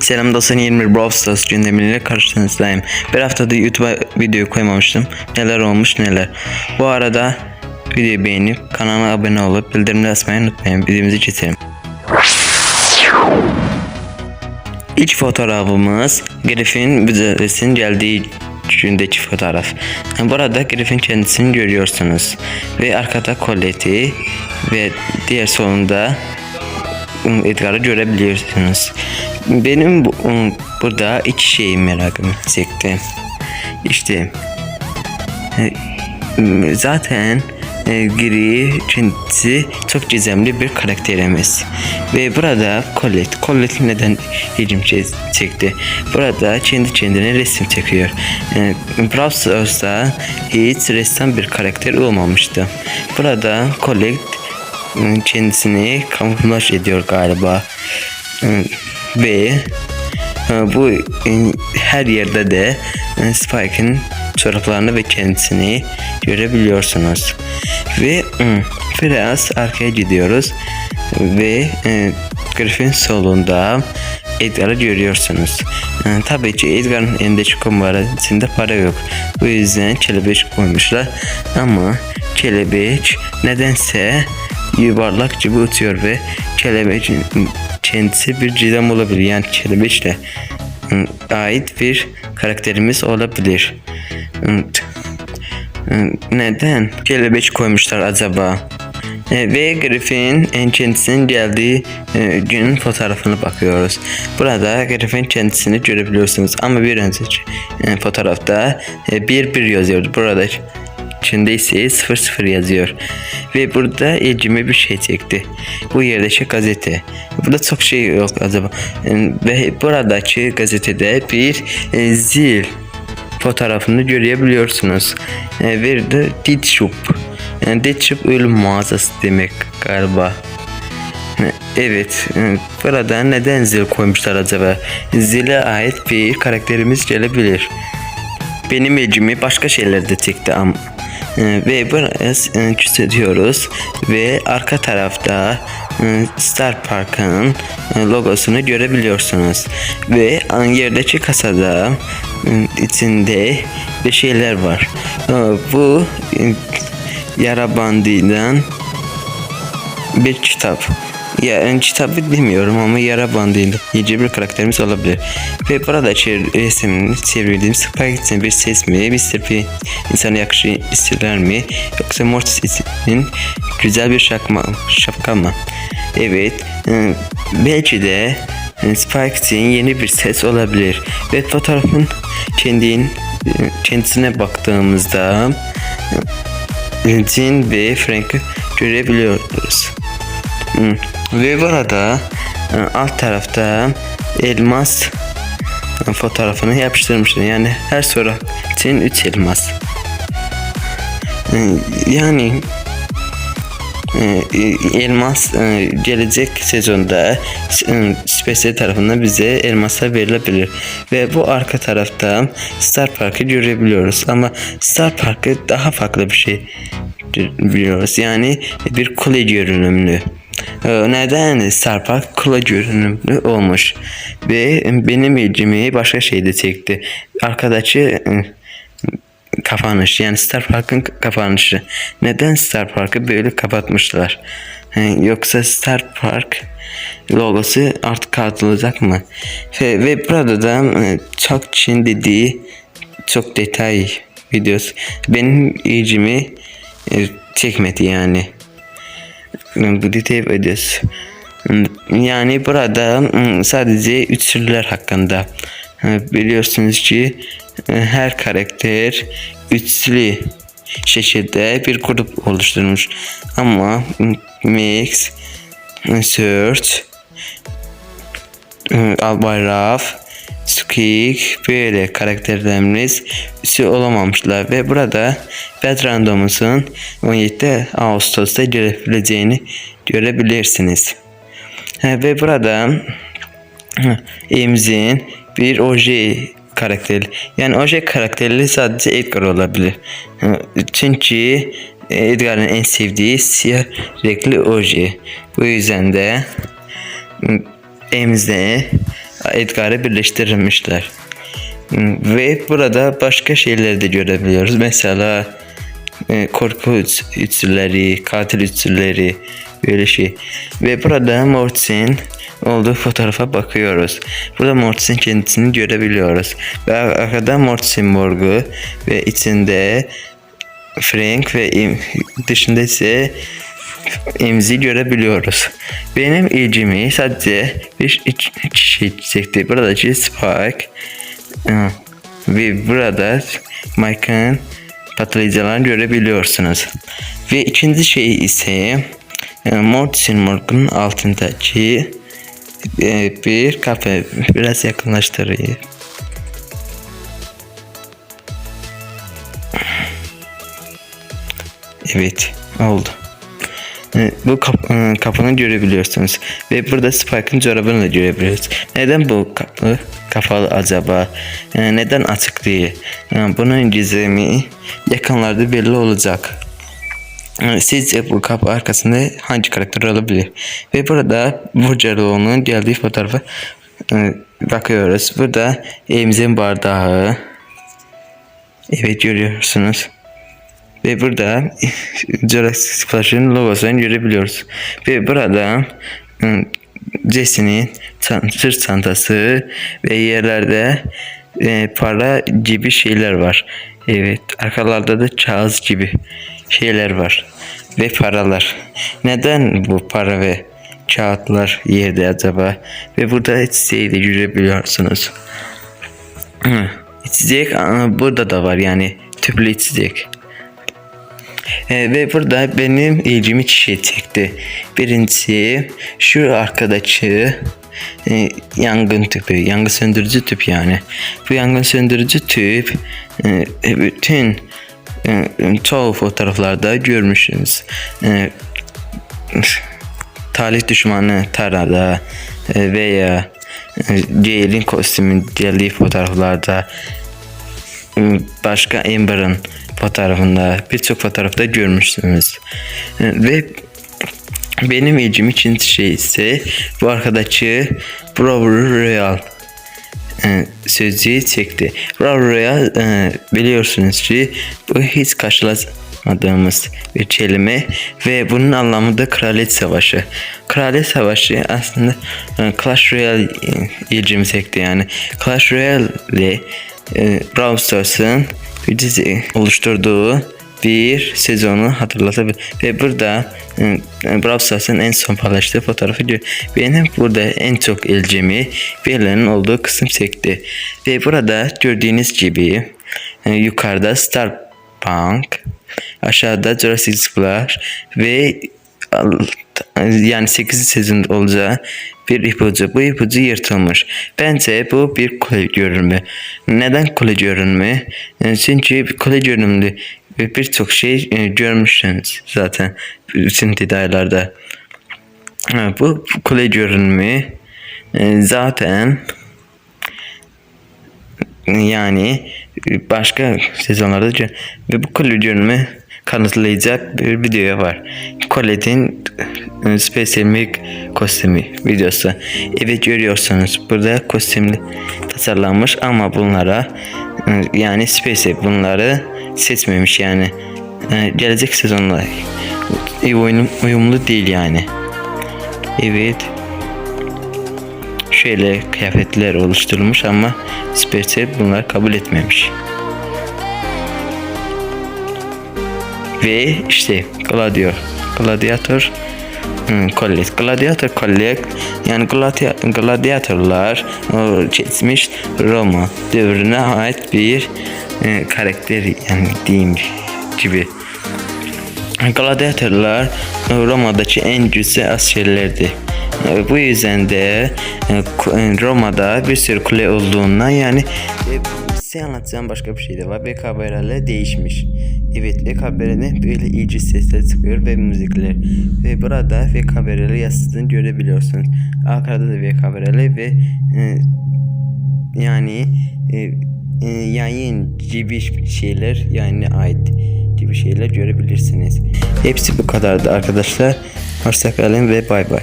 Selam dostlar 21 Brawl Stars gündemiyle karşınızdayım. Bir haftada YouTube'a video koymamıştım. Neler olmuş neler. Bu arada videoyu beğenip kanala abone olup bildirimleri açmayı unutmayın. Videomuzu geçelim. İlk fotoğrafımız Griffin müzesinin geldiği gündeki fotoğraf. Burada Griffin kendisini görüyorsunuz. Ve arkada Colette'i ve diğer solunda Edgar'ı görebiliyorsunuz. Benim bu- um, burada iki şeyi merakım çekti. İşte e, m- zaten e, Gri kendisi çok gizemli bir karakterimiz. Ve burada Colette. Colette neden çe- çekti? Burada kendi kendine resim çekiyor. E, hiç ressam bir karakter olmamıştı. Burada Colette kendisini kamuflaj ediyor galiba. Ve e, bu her yerde de e, Spike'ın çoraplarını ve kendisini görebiliyorsunuz. Ve biraz arkaya gidiyoruz ve e, Griffin solunda Edgar'ı görüyorsunuz. E, tabii ki Edgar'ın elindeki kumbarasında para yok. Bu yüzden kelebek koymuşlar. Ama kelebek nedense yuvarlak gibi uçuyor ve kelebek kendisi bir cidam olabilir. Yani kelebekle ım, ait bir karakterimiz olabilir. Neden kelebek koymuşlar acaba? E, Ve Griffin en kendisinin geldiği e, günün fotoğrafına bakıyoruz. Burada Griffin kendisini görebiliyorsunuz ama bir önceki e, fotoğrafta bir bir yazıyordu. Burada içinde ise 00 yazıyor. Ve burada ilgimi bir şey çekti. Bu yerdeki gazete. Burada çok şey yok acaba. E, Ve buradaki gazetede bir e, zil fotoğrafını görebiliyorsunuz. E, bir de Ditchup. Yani Ditchup ölüm mağazası demek galiba. E, Evet, e, burada neden zil koymuşlar acaba? Zile ait bir karakterimiz gelebilir. Benim ilgimi başka şeyler de çekti ama e, ve biraz e, küçültüyoruz ve arka tarafta e, Star Park'ın e, logosunu görebiliyorsunuz ve yerdeki kasada e, içinde bir şeyler var. E, Bu e, yara bandından bir kitap. Ya ön kitabı bilmiyorum ama yara bandıyla iyice bir karakterimiz olabilir. Ve buradaki resmini çevirdiğim Spike için bir ses mi, Mr. P insana yakışır isterler mi, yoksa Mortis için güzel bir şapka, şapka mı? Evet, e, belki de e, Spike için yeni bir ses olabilir. Ve fotoğrafın kendin, e, kendisine baktığımızda Jin ve Frank'ı görebiliyoruz. Hı. Ve burada e, alt tarafta elmas e, fotoğrafını yapıştırmışlar. Yani her soru için 3 elmas. E, Yani elmas gelecek sezonda Space tarafından bize elmaslar verilebilir ve bu arka tarafta Star Park'ı görebiliyoruz ama Star Park'ı daha farklı bir şey biliyoruz yani bir kule görünümlü neden Star Park kule görünümlü olmuş ve benim ilgimi başka şey de çekti arkadaki e, kapanış yani Star Park'ın kapanışı. Neden Star Park'ı böyle kapatmışlar? Yoksa Star Park logosu artık kaldırılacak mı? Ve, ve burada da e, çok Çin dediği çok detay videosu benim ilgimi e, çekmedi yani. E, detay videosu. Yani burada sadece üçlüler hakkında biliyorsunuz ki e, her karakter üçlü şekilde bir grup oluşturmuş. Ama Mix, Search, Albayraf, Squeak böyle karakterlerimiz üstü olamamışlar ve burada Bad Random'umuzun 17 Ağustos'ta görebileceğini görebilirsiniz. Ve burada Emzin bir oje karakteri. Yani oje karakteri sadece Edgar olabilir. Çünkü Edgar'ın en sevdiği siyah renkli oje. Bu yüzden de Emze Edgar'ı birleştirmişler. Hmm, Ve burada başka şeyleri de görebiliyoruz. Mesela e, korku ünsürleri, katil ünsürleri böyle şey. Ve burada Mortis'in olduğu fotoğrafa bakıyoruz. Burada Mortis'in kendisini görebiliyoruz. Ve arkada Mortis'in morgu ve içinde Frank ve dışında ise imzi görebiliyoruz. Benim ilgimi sadece bir kişi çekti. Buradaki Spike e, ve burada Mike'ın patlayıcılarını görebiliyorsunuz. Ve ikinci şey ise e, Mortis'in morgunun altındaki e, bir kafe. Biraz yakınlaştırayım. Evet oldu. Bu kap, kapını görebiliyorsunuz. Ve burada Spike'ın çorabını da görebiliyoruz. Neden bu kapı kapalı acaba? Neden açık değil? Bunun gizemi yakınlarda belli olacak. Sizce bu kapı arkasında hangi karakter olabilir? Ve burada Burcaroğlu'nun geldiği fotoğrafa bakıyoruz. Burada evimizin bardağı. Evet görüyorsunuz. Ve burada Jurassic Park'ın logosunu görebiliyoruz. Ve burada ım, Jesse'nin sırt çantası ve yerlerde e, para gibi şeyler var. Evet arkalarda da Charles gibi şeyler var. Ve paralar. Neden bu para ve kağıtlar yerde acaba? Ve burada çiçeği de görebiliyorsunuz. İçecek aa, burada da var yani tüplü içecek. E, ve burada benim ilgimi kişi çekti. Birincisi şu arkadaşı e, yangın tüpü, yangın söndürücü tüp yani. Bu yangın söndürücü tüp e, bütün e, çoğu fotoğraflarda görmüşsünüz. E, talih düşmanı Tara'da e, veya e, Jail'in kostümün geldiği fotoğraflarda başka Amber'ın fotoğrafında birçok fotoğrafta görmüşsünüz. Ve benim ilgim için şey ise bu arkadaşı Bravo Royal e, sözcüğü çekti. Bravo Royal e, biliyorsunuz ki bu hiç karşılaşmadığımız bir kelime ve bunun anlamı da Kraliyet Savaşı. Kraliyet Savaşı aslında e, Clash Royale e, ilgimi çekti yani. Clash Royale ile e, Brawl Stars'ın dizi oluşturduğu bir sezonu hatırlatabilir. Ve burada e, Brawl Stars'ın en son paylaştığı fotoğrafı gör. Benim burada en çok ilgimi verilerin olduğu kısım çekti. Ve burada gördüğünüz gibi e, yukarıda Starpunk, aşağıda Jurassic Splash ve yani 8 sezon olacağı bir ipucu. Bu ipucu yırtılmış. Bence bu bir kule görünümü. Neden kule görünümü? E, Çünkü kule görünümlü birçok şey e, görmüşsünüz zaten bütün detaylarda. Ha, Bu kule görünümü e, zaten yani başka sezonlarda ve bu kule görünümü kanıtlayacak bir video var. Colette'in e, Space Milk kostümü videosu. Evet görüyorsunuz burada kostümlü tasarlanmış ama bunlara e, yani Space bunları seçmemiş yani. E, Gelecek sezonla uyum, uyumlu değil yani. Evet. Şöyle kıyafetler oluşturulmuş ama Space bunları kabul etmemiş. Ve işte Gladio, Gladiator hmm, Collet. Gladiator Collet yani gladia- gladiatorlar geçmiş Roma devrine ait bir e, karakter yani diyeyim gibi. Gladiatorlar Roma'daki en güçlü askerlerdi. E, Bu yüzden de e, e, Roma'da bir sürü kule olduğundan yani size anlatacağım başka bir şey de var. BKBR'le değişmiş. Evet BKBR'de böyle iyice sesler çıkıyor ve müzikler. Ve burada BKBR'le yazdığını görebiliyorsunuz. Ankara'da da BKBR'le ve e, yani e, e, yayın gibi şeyler yani ait gibi şeyler görebilirsiniz. Hepsi bu kadardı arkadaşlar. Hoşçakalın ve bay bay.